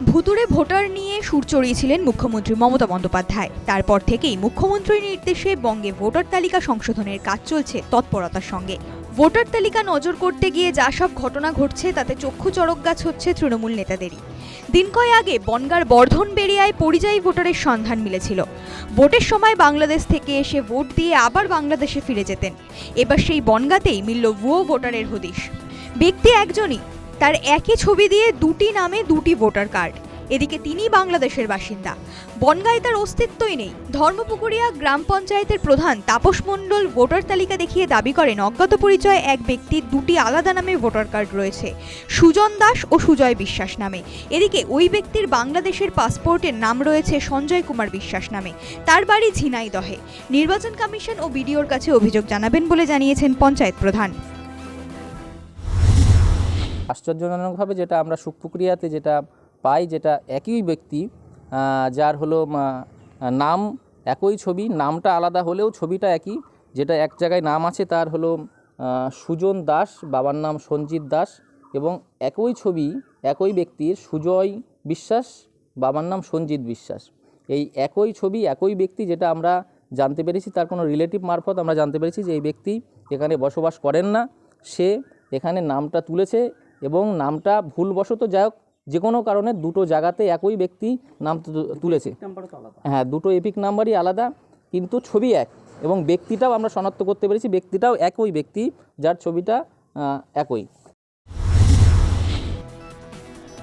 ভুতুরে ভোটার নিয়ে সুর চড়িয়েছিলেন মুখ্যমন্ত্রী মমতা বন্দ্যোপাধ্যায়। তারপর থেকেই মুখ্যমন্ত্রীর নির্দেশে বঙ্গে ভোটার তালিকা সংশোধনের কাজ চলছে তৎপরতার সঙ্গে। ভোটার তালিকা নজর করতে গিয়ে যা সব ঘটনা ঘটছে, তাতে চক্ষু চড়ক গাছ হচ্ছে তৃণমূল নেতাদেরই। দিন কয় আগে বনগার বর্ধন বেরিয়ায় পরিযায়ী ভোটারের সন্ধান মিলেছিল। ভোটের সময় বাংলাদেশ থেকে এসে ভোট দিয়ে আবার বাংলাদেশে ফিরে যেতেন। এবার সেই বনগাতেই মিলল ভুয়ো ভোটারের হদিশ। ব্যক্তি একজনই তার একই ছবি দিয়ে দুটি নামে দুটি ভোটার কার্ড। এদিকে তিনি বাংলাদেশের বাসিন্দা। বনগাঁয় তার অস্তিত্বই নেই। ধর্মপুকুরিয়া গ্রাম পঞ্চায়েতের প্রধান তাপস মণ্ডল ভোটার তালিকা দেখিয়ে দাবি করেন, অজ্ঞাত পরিচয় এক ব্যক্তির দুটি আলাদা নামে ভোটার কার্ড রয়েছে। সুজন দাস ও সুজয় বিশ্বাস নামে। এদিকে ওই ব্যক্তির বাংলাদেশের পাসপোর্টের নাম রয়েছে সঞ্জয় কুমার বিশ্বাস নামে। তার বাড়ি ঝিনাইদহে। নির্বাচন কমিশন ও বিডিওর কাছে অভিযোগ জানাবেন বলে জানিয়েছেন পঞ্চায়েত প্রধান। আশ্চর্যজনকভাবে যেটা আমরা সুখ প্রক্রিয়াতে যেটা পাই যেটা একই ব্যক্তি যার হলো নাম একই ছবি, নামটা আলাদা হলেও ছবিটা একই, যেটা এক জায়গায় নাম আছে তার হলো সুজন দাস, বাবার নাম সঞ্জিত দাস এবং একই ছবি, একই ব্যক্তির সুজয় বিশ্বাস, বাবার নাম সঞ্জিত বিশ্বাস। এই একই ছবি, একই ব্যক্তি যেটা আমরা জানতে পেরেছি, তার কোনো রিলেটিভ মারফত আমরা জানতে পেরেছি যে এই ব্যক্তি এখানে বসবাস করেন না, সে এখানে নামটা তুলেছে এবং নামটা ভুলবশত যাই হোক যে কোনো কারণে দুটো জায়গাতে একই ব্যক্তি নাম তুলেছে। হ্যাঁ দুটো এপিক নাম্বারই আলাদা কিন্তু ছবি এক এবং ব্যক্তিটাও আমরা শনাক্ত করতে পেরেছি ব্যক্তিটাও একই ব্যক্তি যার ছবিটা একই।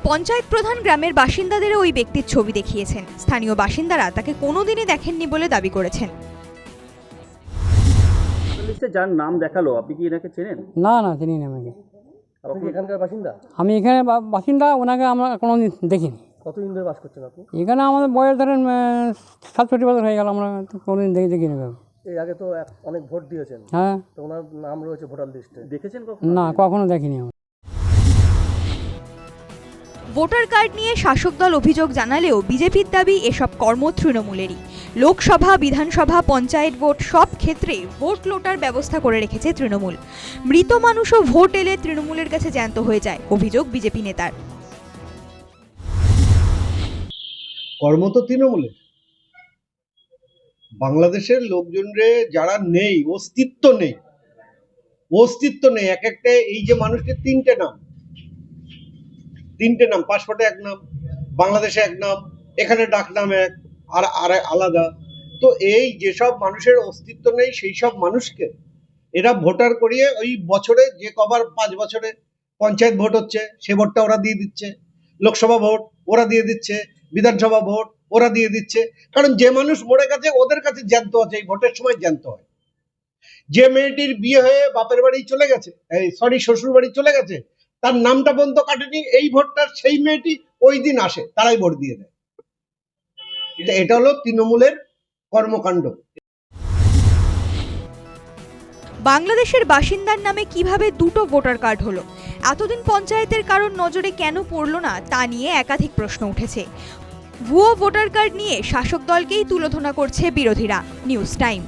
পঞ্চায়েত প্রধান গ্রামের বাসিন্দাদের ওই ব্যক্তির ছবি দেখিয়েছেন। স্থানীয় বাসিন্দারা তাকে কোনোদিনই দেখেননি বলে দাবি করেছেন। যার নাম দেখাল আপনি কি এনাকে চেনেন? না না চিনি না এখানকার বাসিন্দা? আমি এখানে বাসিন্দা ওনাকে আমরা কোনো দিন দেখিনি কতদিন ধরে বাস করছেন আপনি? এখানে আমাদের বয়স ধরেন সাতষট্টি বছর হয়ে গেল আমরা কোনো কোনোদিন দেখি দেখিনি। এর আগে তো অনেক ভোট দিয়েছেন। হ্যাঁ। তো ওনার নাম রয়েছে ভোটার লিস্টে। দেখেছেন না কখনো দেখিনি আমরা। ভোটার কার্ড নিয়ে শাসক দল অভিযোগ জানালেও বিজেপির দাবি এসব কর্ম তৃণমূলেরই। লোকসভা, বিধানসভা, পঞ্চায়েত ভোট সব ক্ষেত্রে ভোট লোটার ব্যবস্থা করে রেখেছে তৃণমূল। মৃত মানুষও ভোট এলে তৃণমূলের কাছে জ্যান্ত হয়ে যায়, অভিযোগ বিজেপি নেতার। কর্ম তো তৃণমূলের। বাংলাদেশের লোকজনরে যারা নেই, অস্তিত্ব নেই অস্তিত্ব নেই এক একটা এই যে মানুষটির তিনটে নাম। তিনটে নাম, পাসপোর্টে এক নাম, বাংলাদেশে এক নাম, এখানে ডাক নাম এক, আর আর আলাদা। তো এই যেসব মানুষের অস্তিত্ব নেই, সেই সব মানুষকে এরা ভোটার করিয়ে ওই বছরে যে কবার পাঁচ বছরে পঞ্চায়েত ভোট হচ্ছে, সে ভোটটা ওরা দিয়ে দিচ্ছে। লোকসভা ভোট, ওরা দিয়ে দিচ্ছে। বিধানসভা ভোট, ওরা দিয়ে দিচ্ছে। কারণ যে মানুষ মরে গেছে, ওদের কাছে জ্যান্ত আছে, এই ভোটের সময় জ্যান্ত হয়। যে মেয়েটির বিয়ে হয়ে বাপের বাড়ি চলে গেছে সরি শ্বশুর বাড়ি চলে গেছে তার নামটা পর্যন্ত কাটেনি, এই ভোটটা সেই মেয়েটি ওই দিন আসে, তারাই ভোট দিয়ে দেয়। এটা হলো তৃণমূলের কর্মকাণ্ড। বাংলাদেশের বাসিন্দার নামে কীভাবে দুটো ভোটার কার্ড হলো? এতদিন পঞ্চায়েতের কারণ নজরে কেন পড়ল না, তা নিয়ে একাধিক প্রশ্ন উঠেছে। ভুয়ো ভোটার কার্ড নিয়ে শাসক দলকেই তুলোধনা করছে বিরোধীরা। News time.